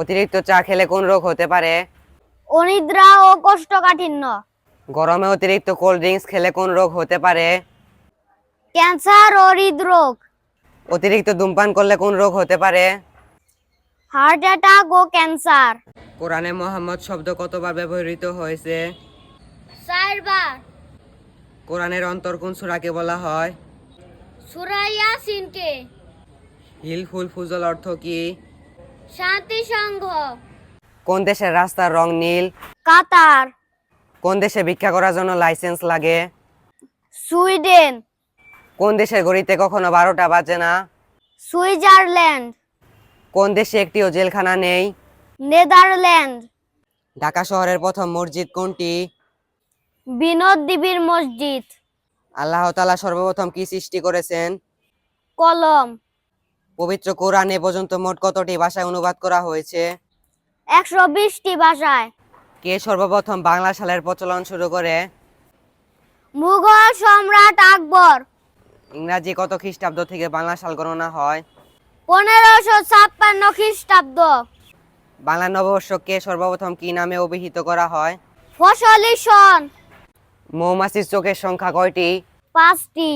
অতিরিক্ত চা খেলে কোন রোগ হতে পারে? অনিদ্রা ও কোষ্ঠকাঠিন্য। গরমে অতিরিক্ত কোল্ড ড্রিঙ্কস খেলে কোন রোগ হতে পারে? ক্যান্সার ও হৃদরোগ। অতিরিক্ত ধূমপান করলে কোন রোগ হতে পারে? হার্ট অ্যাটাক ও ক্যান্সার। কোরআনে মোহাম্মদ শব্দ কতবার ব্যবহৃত হয়েছে? চারবার। কোরআনের অন্তর কোন সূরাকে বলা হয়? সুরাইয়া সিনকে হিল ফুল ফুজল অর্থ কি? শান্তি সংঘ। কোন দেশের রাস্তার রং নীল? কাতার। কোন দেশে ভিক্ষা করার জন্য লাইসেন্স লাগে? সুইডেন। কোন দেশের গড়িতে কখনো বারোটা বাজে না? সুইজারল্যান্ড। কোন দেশে একটিও জেলখানা নেই? নেদারল্যান্ড। ঢাকা শহরের প্রথম মসজিদ কোনটি? বিনোদ দেবীর মসজিদ। আল্লাহ তাআলা সর্বপ্রথম কি সৃষ্টি করেছেন? কলম। পবিত্র কোরআন এ পর্যন্ত মোট কতটি ভাষায় অনুবাদ করা হয়েছে? একশো বিশটি ভাষায়। কে সর্বপ্রথম বাংলা সালের প্রচলন শুরু করে? মুঘল সম্রাট আকবর। ইংরাজি কত খ্রিস্টাব্দ থেকে বাংলা সাল গণনা হয়? পনেরোশো ছাপ্পান্ন খ্রিস্টাব্দ। বাংলা নববর্ষকে সর্বপ্রথম কি নামে অভিহিত করা হয়? ফসলি সন মৌমাছির চোখের সংখ্যা কয়টি? পাঁচটি।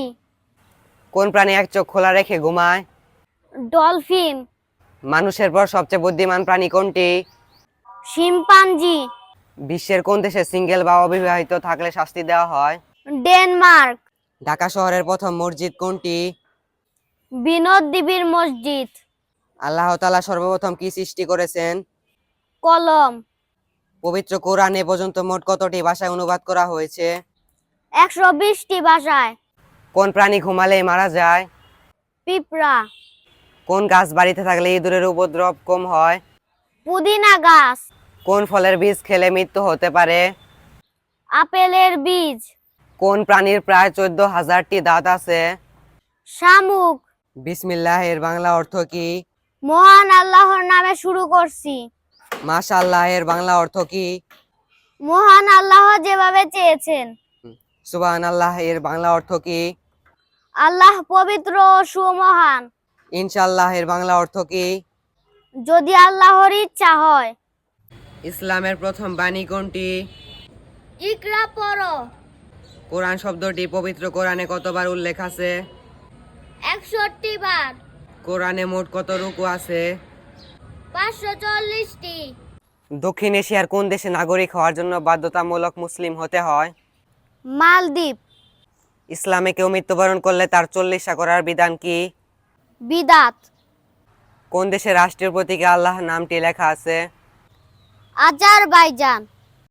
কোন প্রাণী এক চোখ খোলা রেখে ঘুমায়? ডলফিন। মানুষের পর সবচেয়ে বুদ্ধিমান প্রাণী কোনটি? শিম্পাঞ্জি। বিশ্বের কোন দেশে সিঙ্গেল বা অবিবাহিত থাকলে শাস্তি দেওয়া হয়? ডেনমার্ক। ঢাকা শহরের প্রথম মসজিদ কোনটি? বিনোদ দেবীর মসজিদ। আল্লাহ তাআলা সর্বপ্রথম কি সৃষ্টি করেছেন? কলম। পবিত্র কোরআন এ পর্যন্ত মোট কতটি ভাষায় অনুবাদ করা হয়েছে? একশো বিশটি ভাষায়। কোন প্রাণী ঘুমালে মারা যায়? পিঁপড়া। কোন গাছ বাড়িতে থাকলে ইঁদুরের উপদ্রব কম হয়? পুদিনা গাছ। কোন ফলের বীজ খেলে মৃত্যু হতে পারে? আপেলের বীজ। কোন প্রাণীর প্রায় চোদ্দ হাজারটি দাঁত আছে? শামুক। বিসমিল্লাহ এর বাংলা অর্থ কি? মহান আল্লাহর নামে শুরু করছি। মাশাআল্লাহ এর বাংলা অর্থ কি? মহান আল্লাহ যেভাবে চেয়েছেন। সুবহান আল্লাহ এর বাংলা অর্থ কি? আল্লাহ পবিত্র ও সুমহান। ইনশাআল্লাহ এর বাংলা অর্থ কি? যদি আল্লাহর ইচ্ছা হয়। ইসলামের প্রথম বাণী কোনটি? ইকরা পড়ো। কোরআন শব্দটি পবিত্র কোরআনে কতবার উল্লেখ আছে? একষট্টি বার। কোরআনে মোট কত রুকু আছে? পাঁচশো চল্লিশটি। দক্ষিণ এশিয়ার কোন দেশে নাগরিক হওয়ার জন্য বাধ্যতামূলক মুসলিম হতে হয়? মালদ্বীপ। ইসলামে কেউ মৃত্যুবরণ করলে তার চল্লিশা করার বিধান কি? বিদাত। কোন দেশের রাষ্ট্রীয় প্রতীকে আল্লাহ নামটি লেখা আছে? আজারবাইজান।